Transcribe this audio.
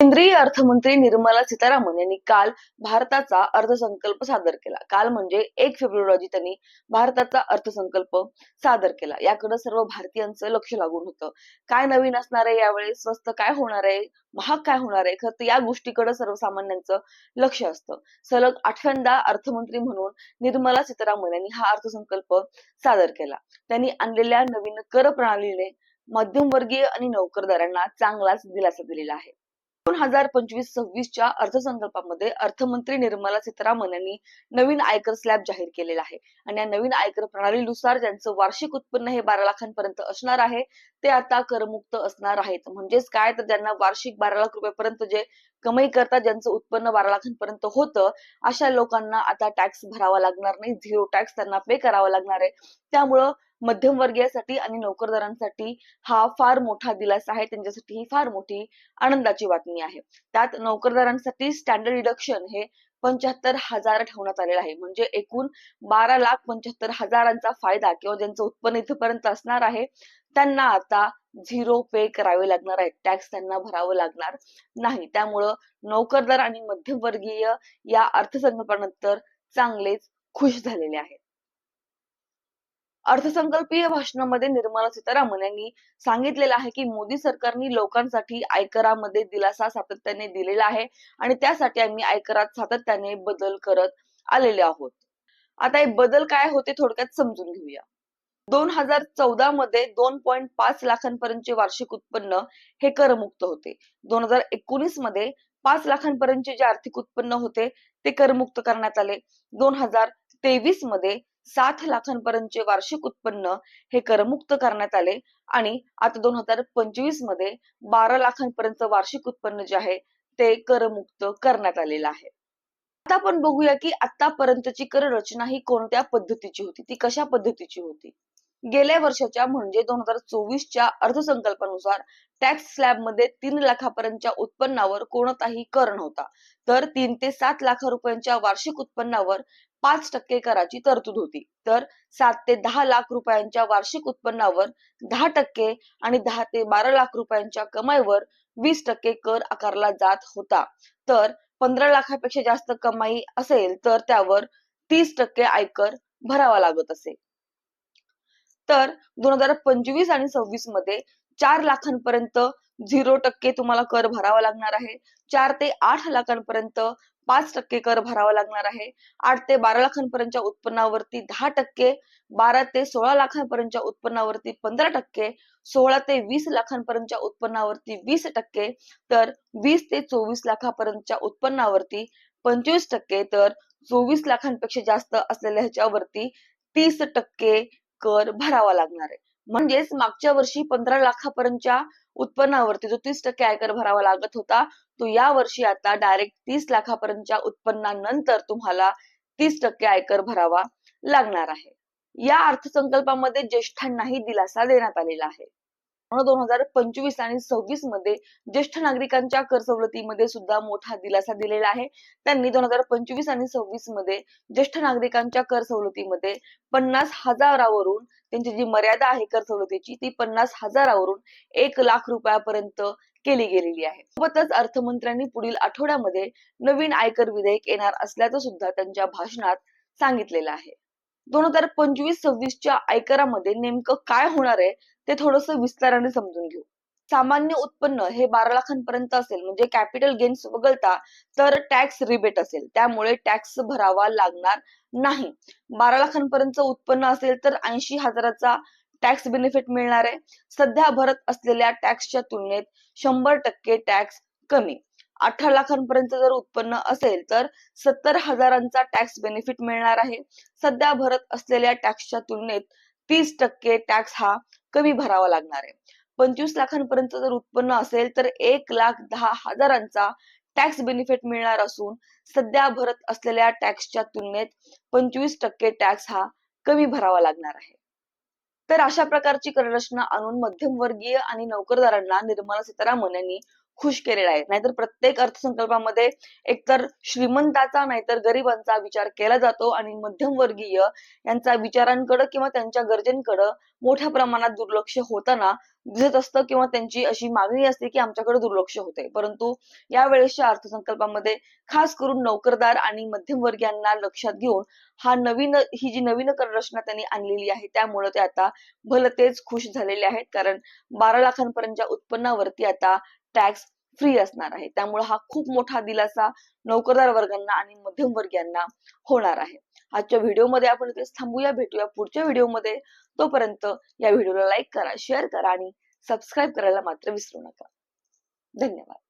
केंद्रीय अर्थमंत्री निर्मला सीतारामन यांनी काल भारताचा अर्थसंकल्प सादर केला. काल म्हणजे एक फेब्रुवारी रोजी त्यांनी भारताचा अर्थसंकल्प सादर केला. याकडे सर्व भारतीयांचं लक्ष लागून होतं. काय नवीन असणार आहे यावेळी? स्वस्त काय होणार आहे? महाग काय होणार आहे? खरं तर या गोष्टीकडे सर्वसामान्यांचं लक्ष असतं. सलग आठव्यांदा अर्थमंत्री म्हणून निर्मला सीतारामन यांनी हा अर्थसंकल्प सादर केला. त्यांनी आणलेल्या नवीन कर प्रणालीने मध्यमवर्गीय आणि नोकरदारांना चांगलाच दिलासा दिलेला आहे. दोन हजार पंचवीस सव्वीसच्या अर्थसंकल्पामध्ये अर्थमंत्री निर्मला सीतारामन यांनी नवीन आयकर स्लॅब जाहीर केलेला आहे. आणि या नवीन आयकर प्रणालीनुसार ज्यांचं वार्षिक उत्पन्न हे बारा लाखांपर्यंत असणार आहे ते आता करमुक्त असणार आहेत. म्हणजेच काय? तर ज्यांना वार्षिक बारा लाख रुपयापर्यंत जे कमाई करता ज्यांचं उत्पन्न बारा लाखांपर्यंत होतं अशा लोकांना आता टॅक्स भरावा लागणार नाही झिरो टॅक्स त्यांना पे करावा लागणार आहे. त्यामुळं मध्यमवर्गीयासाठी आणि नोकरदारांसाठी हा फार मोठा दिलासा आहे. त्यांच्यासाठी ही फार मोठी आनंदाची बातमी आहे. त्यात नोकरदारांसाठी स्टँडर्ड डिडक्शन हे पंच्याहत्तर हजार ठेवण्यात आलेलं आहे. म्हणजे एकूण बारा लाख पंच्याहत्तर हजारांचा फायदा किंवा ज्यांचं उत्पन्न इथपर्यंत असणार आहे त्यांना आता झिरो पे करावे लागणार आहे टॅक्स त्यांना भरावं लागणार नाही. त्यामुळं नोकरदार आणि मध्यमवर्गीय या अर्थसंकल्पानंतर चांगलेच खुश झालेले आहेत. अर्थसंकल्पीय भाषणामध्ये निर्मला सीतारामन यांनी सांगितलेलं आहे की मोदी सरकारने लोकांसाठी आयकरामध्ये दिलासा सातत्याने दिलेला आहे आणि त्यासाठी आम्ही आयकरात सातत्याने बदल करत आलेले आहोत. आता हे बदल काय होते थोडक्यात समजून घेऊया. दोन हजार चौदा मध्ये दोन पॉईंट पाच लाखांपर्यंतचे वार्षिक उत्पन्न हे करमुक्त होते. दोन हजार एकोणीसमध्ये पाच लाखांपर्यंतचे जे आर्थिक उत्पन्न होते ते करमुक्त करण्यात आले. दोन हजार तेवीसमध्ये सात लाखांपर्यंतचे वार्षिक उत्पन्न हे करमुक्त करण्यात आले आणि आता दोन हजार पंचवीसमध्ये बारा लाखांपर्यंत वार्षिक उत्पन्न जे आहे ते करमुक्त करण्यात आलेलं आहे. आता आपण बघूया की आतापर्यंतची कर रचना ही कोणत्या पद्धतीची होती? ती कशा पद्धतीची होती? गेल्या वर्षाच्या म्हणजे दोन हजार चोवीसच्या अर्थसंकल्पानुसार टॅक्स स्लॅबमध्ये तीन लाखापर्यंतच्या उत्पन्नावर कोणताही कर नव्हता. तर तीन ते सात लाख रुपयांच्या वार्षिक उत्पन्नावर पाच टक्के कराची तरतूद होती. तर सात ते दहा लाख रुपयांच्या वार्षिक उत्पन्नावर दहा टक्के आणि दहा ते बारा लाख रुपयांच्या कमाईवर वीस टक्के कर आकारला जात होता. तर पंधरा लाखापेक्षा जास्त कमाई असेल तर त्यावर तीस टक्के आयकर भरावा लागत असे. तर दोन हजार पंचवीस आणि सव्वीसमध्ये चार लाखांपर्यंत झिरो टक्के तुम्हाला कर भरावा लागणार आहे. चार ते आठ लाखांपर्यंत पाच टक्के कर भरावा लागणार आहे. आठ ते बारा लाखांपर्यंतच्या उत्पन्नावरती दहा टक्के बारा ते सोळा लाखांपर्यंतच्या उत्पन्नावरती पंधरा टक्के सोळा ते वीस लाखांपर्यंतच्या उत्पन्नावरती वीस टक्के तर वीस ते चोवीस लाखापर्यंतच्या उत्पन्नावरती पंचवीस टक्के तर चोवीस लाखांपेक्षा जास्त असलेल्या ह्याच्यावरती तीस टक्के कर भरावा लागणार आहे. म्हणजेच मागच्या वर्षी पंधरा लाखापर्यंतच्या उत्पन्नावरती जो तीस टक्के आयकर भरावा लागत होता तो या वर्षी आता डायरेक्ट तीस लाखापर्यंतच्या उत्पन्नानंतर तुम्हाला तीस टक्के आयकर भरावा लागणार आहे. या अर्थसंकल्पामध्ये ज्येष्ठांनाही दिलासा देण्यात आलेला आहे. दोन हजार पंचवीस आणि सव्वीसमध्ये ज्येष्ठ नागरिकांच्या कर सवलतीमध्ये सुद्धा मोठा दिलासा दिलेला आहे. त्यांनी दोन हजार पंचवीस आणि सव्वीसमध्ये ज्येष्ठ नागरिकांच्या कर सवलतीमध्ये पन्नास हजारावरून त्यांची जी मर्यादा आहे कर सवलतीची ती पन्नास हजारावरून एक लाख रुपयापर्यंत केली गेलेली आहे. सोबतच अर्थमंत्र्यांनी पुढील आठवड्यामध्ये नवीन आयकर विधेयक येणार असल्याचं सुद्धा त्यांच्या भाषणात सांगितलेलं आहे. दोन हजार पंचवीस सव्वीसच्या आयकरामध्ये नेमकं काय होणार आहे ते थोडस विस्ताराने समजून घेऊ. सामान्य उत्पन्न हे बारा लाखांपर्यंत असेल म्हणजे कॅपिटल गेन्स वगळता तर टॅक्स रिबेट असेल. त्यामुळे टॅक्स भरावा लागणार नाही. बारा लाखांपर्यंत उत्पन्न असेल तर ऐंशी हजाराचा टॅक्स बेनिफिट मिळणार आहे. सध्या भरत असलेल्या टॅक्सच्या तुलनेत शंभर टक्के टॅक्स कमी. अठरा लाखांपर्यंत जर उत्पन्न असेल तर सत्तर हजारांचा टॅक्स बेनिफिट मिळणार आहे. सध्या भरत असलेल्या टॅक्सच्या तुलनेत तीस टक्के टॅक्स हा कमी भरावा लागणार आहे. पंचवीस लाखांपर्यंत जर उत्पन्न असेल तर एक लाख दहा हजारांचा टॅक्स बेनिफिट मिळणार असून सध्या भरत असलेल्या टॅक्सच्या तुलनेत पंचवीस टक्के टॅक्स हा कमी भरावा लागणार आहे. तर अशा प्रकारची कररचना आणून मध्यमवर्गीय आणि नोकरदारांना निर्मला सीतारामन यांनी खुश केलेला आहे. नाहीतर प्रत्येक अर्थसंकल्पामध्ये एकतर श्रीमंताचा नाहीतर गरिबांचा विचार केला जातो आणि मध्यमवर्गीय यांचा विचारांकडे किंवा त्यांच्या गरजेंकडे मोठ्या प्रमाणात दुर्लक्ष होताना दिसत असतं किंवा त्यांची अशी मागणी असते की आमच्याकडे दुर्लक्ष होते परंतु यावेळेसच्या अर्थसंकल्पामध्ये खास करून नोकरदार आणि मध्यमवर्गीयांना लक्षात घेऊन हा नवीन ही जी नवीन कर रचना त्यांनी आणलेली आहे त्यामुळे ते आता भलतेच खुश झालेले आहेत. कारण बारा लाखांपर्यंतच्या उत्पन्नावरती आता टॅक्स फ्री असणार आहे. त्यामुळे हा खूप मोठा दिलासा नोकरदार वर्गांना आणि मध्यमवर्गीयांना होणार आहे. आजच्या व्हिडिओमध्ये आपण इथेच थांबूया. भेटूया पुढच्या व्हिडिओमध्ये तोपर्यंत या व्हिडिओला लाईक करा शेअर करा आणि सबस्क्राईब करायला मात्र विसरू नका. धन्यवाद.